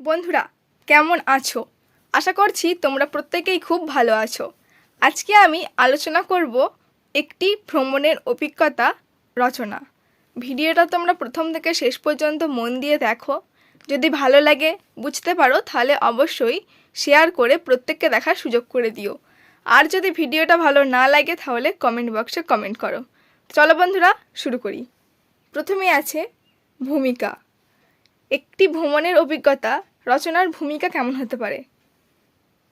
বন্ধুরা, কেমন আছো? আশা করছি তোমরা প্রত্যেকেই খুব ভালো আছো। আজকে আমি আলোচনা করব একটি ভ্রমণের অভিজ্ঞতা রচনা। ভিডিওটা তোমরা প্রথম থেকে শেষ পর্যন্ত মন দিয়ে দেখো। যদি ভালো লাগে, বুঝতে পারো, তাহলে অবশ্যই শেয়ার করে প্রত্যেককে দেখার সুযোগ করে দিও। আর যদি ভিডিওটা ভালো না লাগে, তাহলে কমেন্ট বক্সে কমেন্ট করো। চলো বন্ধুরা, শুরু করি। প্রথমে আছে ভূমিকা। একটি ভ্রমণের অভিজ্ঞতা রচনার ভূমিকা কেমন হতে পারে?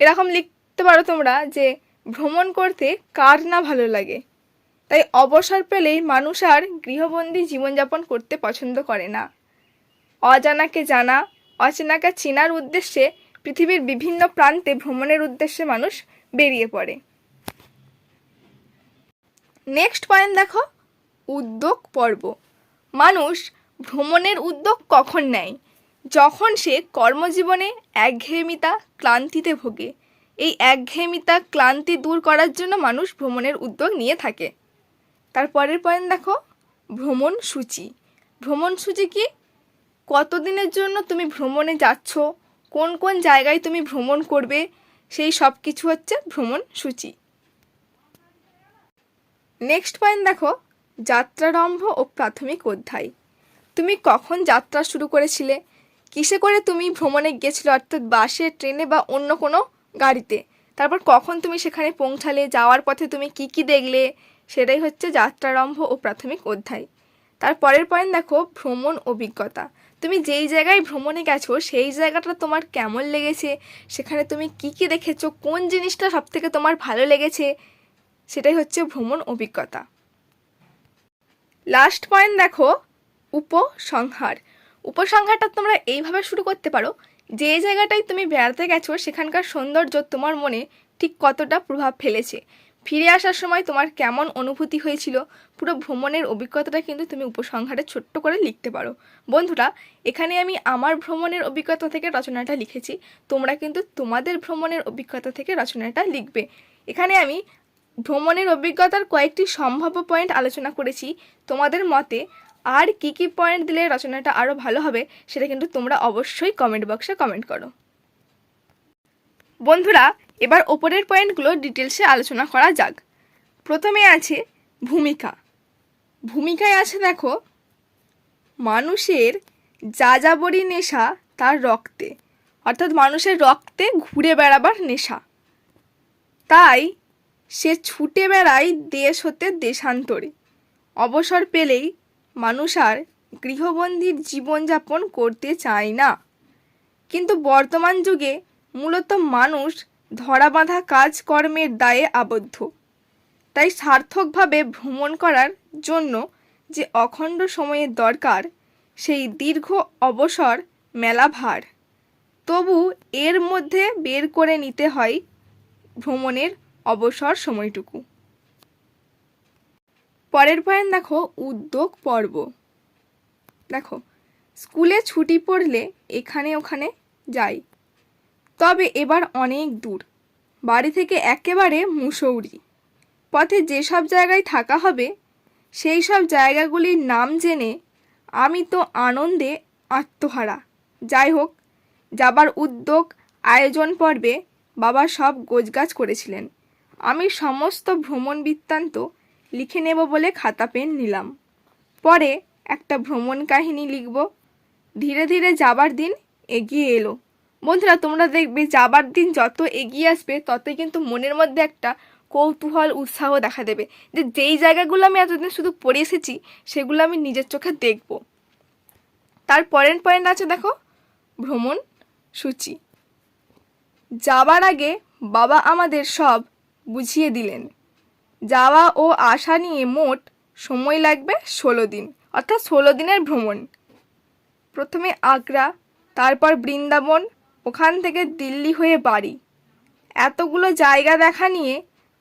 এরকম লিখতে পারো তোমরা যে ভ্রমণ করতে কার না ভালো লাগে। তাই অবসর পেলেই মানুষ আর গৃহবন্দী জীবনযাপন করতে পছন্দ করে না। অজানাকে জানা, অচেনাকে চেনার উদ্দেশ্যে পৃথিবীর বিভিন্ন প্রান্তে ভ্রমণের উদ্দেশ্যে মানুষ বেরিয়ে পড়ে। নেক্সট পয়েন্ট দেখো, উদ্যোগ পর্ব। মানুষ ভ্রমণের উদ্যোগ কখন নেয়? যখন সে কর্মজীবনে একঘেয়েমিতা ক্লান্তিতে ভোগে, এই একঘেয়েমিতা ক্লান্তি দূর করার জন্য মানুষ ভ্রমণের উদ্যোগ নিয়ে থাকে। তারপরের পয়েন্ট দেখো, ভ্রমণ সূচি। ভ্রমণ সূচি কি? কতদিনের জন্য তুমি ভ্রমণে যাচ্ছ? কোন কোন জায়গায় তুমি ভ্রমণ করবে? সেই সব কিছু হচ্ছে ভ্রমণ সূচি। নেক্সট পয়েন্ট দেখো, যাত্রারম্ভ ও প্রাথমিক অধ্যায়। তুমি কখন যাত্রা শুরু করেছিলে? কিসে করে তুমি ভ্রমণে গিয়েছিলে অর্থাৎ বাসে, ট্রেনে বা অন্য কোনো গাড়িতে? তারপর কখন তুমি সেখানে পৌঁছালে? যাওয়ার পথে তুমি কি কি দেখলে? সেটাই হচ্ছে যাত্রারম্ভ ও প্রাথমিক অধ্যায়। তারপরের পয়েন্ট দেখো, ভ্রমণ অভিজ্ঞতা। তুমি যেই জায়গায় ভ্রমণে গেছো, সেই জায়গাটা তোমার কেমন লেগেছে? সেখানে তুমি কি কি দেখেছ? কোন জিনিসটা সবথেকে তোমার ভালো লেগেছে? সেটাই হচ্ছে ভ্রমণ অভিজ্ঞতা। লাস্ট পয়েন্ট দেখো, উপসংহার। উপসংহারটা তোমরা এইভাবে শুরু করতে পারো, যে জায়গাটায় তুমি বেড়াতে গেছো, সেখানকার সৌন্দর্য তোমার মনে ঠিক কতটা প্রভাব ফেলেছে। ফিরে আসার সময় তোমার কেমন অনুভূতি হয়েছিল, পুরো ভ্রমণের অভিজ্ঞতাটা কিন্তু তুমি উপসংহারে ছোট্ট করে লিখতে পারো। বন্ধুরা, এখানে আমি আমার ভ্রমণের অভিজ্ঞতা থেকে রচনাটা লিখেছি, তোমরা কিন্তু তোমাদের ভ্রমণের অভিজ্ঞতা থেকে রচনাটা লিখবে। এখানে আমি ভ্রমণের অভিজ্ঞতার কয়েকটি সম্ভাব্য পয়েন্ট আলোচনা করেছি, তোমাদের মতে আর কি কি পয়েন্ট দিলে রচনাটা আরও ভালো হবে, সেটা কিন্তু তোমরা অবশ্যই কমেন্ট বক্সে কমেন্ট করো। বন্ধুরা, এবার ওপরের পয়েন্টগুলো ডিটেলসে আলোচনা করা যাক। প্রথমে আছে ভূমিকা। ভূমিকায় আছে দেখো, মানুষের যা যাযাবরী নেশা তার রক্তে, অর্থাৎ মানুষের রক্তে ঘুরে বেড়াবার নেশা। তাই সে ছুটে বেড়ায় দেশ হতে দেশান্তরে। অবসর পেলেই মানুষ আর গৃহবন্দীর জীবনযাপন করতে চায় না। কিন্তু বর্তমান যুগে মূলত মানুষ ধরাবাঁধা কাজকর্মের দায়ে আবদ্ধ। তাই সার্থকভাবে ভ্রমণ করার জন্য যে অখণ্ড সময়ের দরকার, সেই দীর্ঘ অবসর মেলা ভার। তবু এর মধ্যে বের করে নিতে হয় ভ্রমণের অবসর সময়টুকু। পরের পয়েন্ট দেখো, উদ্যোগ পর্ব। দেখো, স্কুলে ছুটি পড়লে এখানে ওখানে যাই। তবে এবার অনেক দূর। বাড়ি থেকে একেবারে মুসৌরি। পথে যেসব জায়গায় থাকা হবে সেই সব জায়গাগুলির নাম জেনে আমি তো আনন্দে আত্মহারা। যাই হোক, যাবার উদ্যোগ, আয়োজন পর্বে বাবা সব গোছগাছ করেছিলেন। আমি সমস্ত ভ্রমণ বৃত্তান্ত লিখে নেব বলে খাতা, পেন নিলাম। পরে একটা ভ্রমণ কাহিনী লিখব। ধীরে ধীরে যাবার দিন এগিয়ে এলো। বন্ধুরা, তোমরা দেখবে যাবার দিন যত এগিয়ে আসবে, ততই কিন্তু মনের মধ্যে একটা কৌতূহল, উৎসাহ দেখা দেবে। যে যেই জায়গাগুলো আমি এতদিন শুধু পড়ে এসেছি, সেগুলো আমি নিজের চোখে দেখব। তার পরের পয়েন্ট আছে দেখো, ভ্রমণ সূচি। যাবার আগে বাবা আমাদের সব বুঝিয়ে দিলেন। যাওয়া ও আসা নিয়ে মোট সময় লাগবে ষোলো দিন, অর্থাৎ ষোলো দিনের ভ্রমণ। প্রথমে আগ্রা, তারপর বৃন্দাবন, ওখান থেকে দিল্লি হয়ে বাড়ি। এতগুলো জায়গা দেখা নিয়ে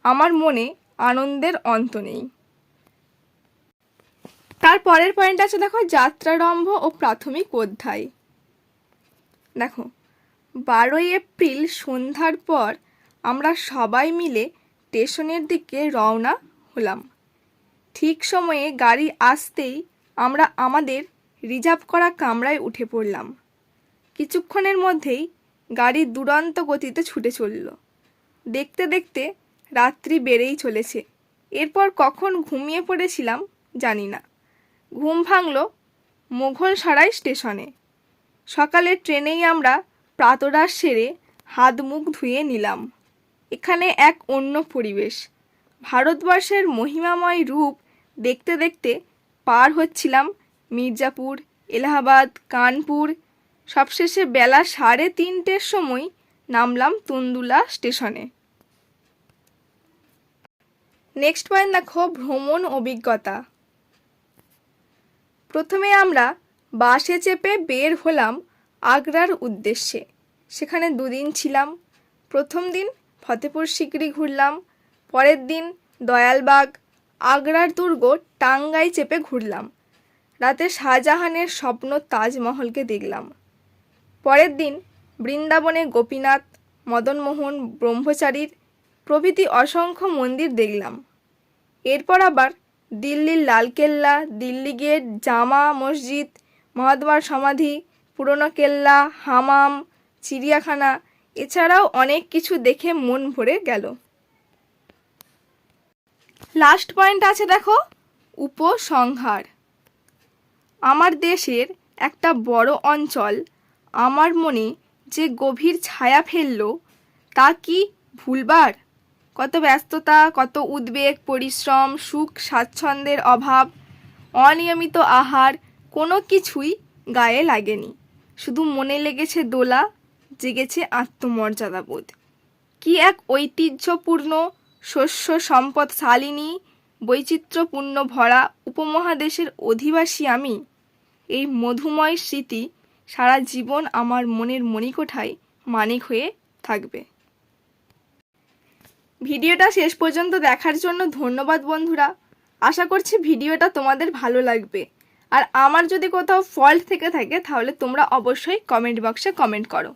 আমার মনে আনন্দের অন্ত নেই। তার পরের পয়েন্ট আছে দেখো যাত্রারম্ভ ও প্রাথমিক অধ্যায়। দেখো, বারোই এপ্রিল সন্ধ্যার পর আমরা সবাই মিলে স্টেশনের দিকে রওনা হলাম। ঠিক সময়ে গাড়ি আসতেই আমরা আমাদের রিজার্ভ করা কামরায় উঠে পড়লাম। কিছুক্ষণের মধ্যেই গাড়ি দুরন্ত গতিতে ছুটে চলল। দেখতে দেখতে রাত্রি বেড়েই চলেছে। এরপর কখন ঘুমিয়ে পড়েছিলাম জানি না। ঘুম ভাঙল মোঘলসরাই স্টেশনে। সকালে ট্রেনেই আমরা প্রাতরাশ সেরে হাত মুখ ধুয়ে নিলাম। এখানে এক অন্য পরিবেশ। ভারতবর্ষের মহিমাময় রূপ দেখতে দেখতে পার হচ্ছিলাম মির্জাপুর, এলাহাবাদ, কানপুর। সবশেষে বেলা সাড়ে তিনটের সময় নামলাম তুন্দুলা স্টেশনে। নেক্সট পয়েন্ট দেখো, ভ্রমণ অভিজ্ঞতা। প্রথমে আমরা বাসে চেপে বের হলাম আগ্রার উদ্দেশ্যে। সেখানে দুদিন ছিলাম। প্রথম দিন ফতেপুর সিকরি ঘুরলাম। পরের দিন দয়ালবাগ, আগ্রার দুর্গ টাঙ্গাই চেপে ঘুরলাম। রাতে শাহজাহানের স্বপ্ন তাজমহলকে দেখলাম। পরের দিন বৃন্দাবনে গোপীনাথ, মদনমোহন, ব্রহ্মচারীর প্রভৃতি অসংখ্য মন্দির দেখলাম। এরপর আবার দিল্লির লালকেল্লা, দিল্লি গেট, জামা মসজিদ মহাত্মার সমাধি, পুরনো কেল্লা, হামাম, চিড়িয়াখানা এছাড়াও অনেক কিছু দেখে মন ভরে গেল। লাস্ট পয়েন্ট আছে দেখো, উপসংহার। আমার দেশের একটা বড় অঞ্চল, আমার মনে যে গভীর ছায়া ফেলল, তা কি ভুলবার? কত ব্যস্ততা, কত উদ্বেগ, পরিশ্রম, সুখ, স্বাচ্ছন্দ্যের অভাব, অনিয়মিত আহার, কোনো কিছুই গায়ে লাগেনি। শুধু মনে লেগেছে দোলা জেগেছে আত্মমর্যাদাবোধ কি এক ঐতিহ্যপূর্ণ শস্য সম্পদ শালিনী, বৈচিত্র্যপূর্ণ ভরা উপমহাদেশের অধিবাসী আমি? এই মধুময় স্মৃতি সারা জীবন আমার মনের মণিকোঠায় মানিক হয়ে থাকবে। ভিডিওটা শেষ পর্যন্ত দেখার জন্য ধন্যবাদ বন্ধুরা। আশা করছি ভিডিওটা তোমাদের ভালো লাগবে। আর আমার যদি কোথাও ফল্ট থেকে থাকে, তাহলে তোমরা অবশ্যই কমেন্ট বক্সে কমেন্ট করো।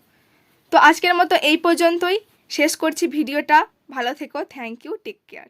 তো আজকের মতো এই পর্যন্তই। শেষ করছি ভিডিওটা। ভালো থেকো। Thank you take care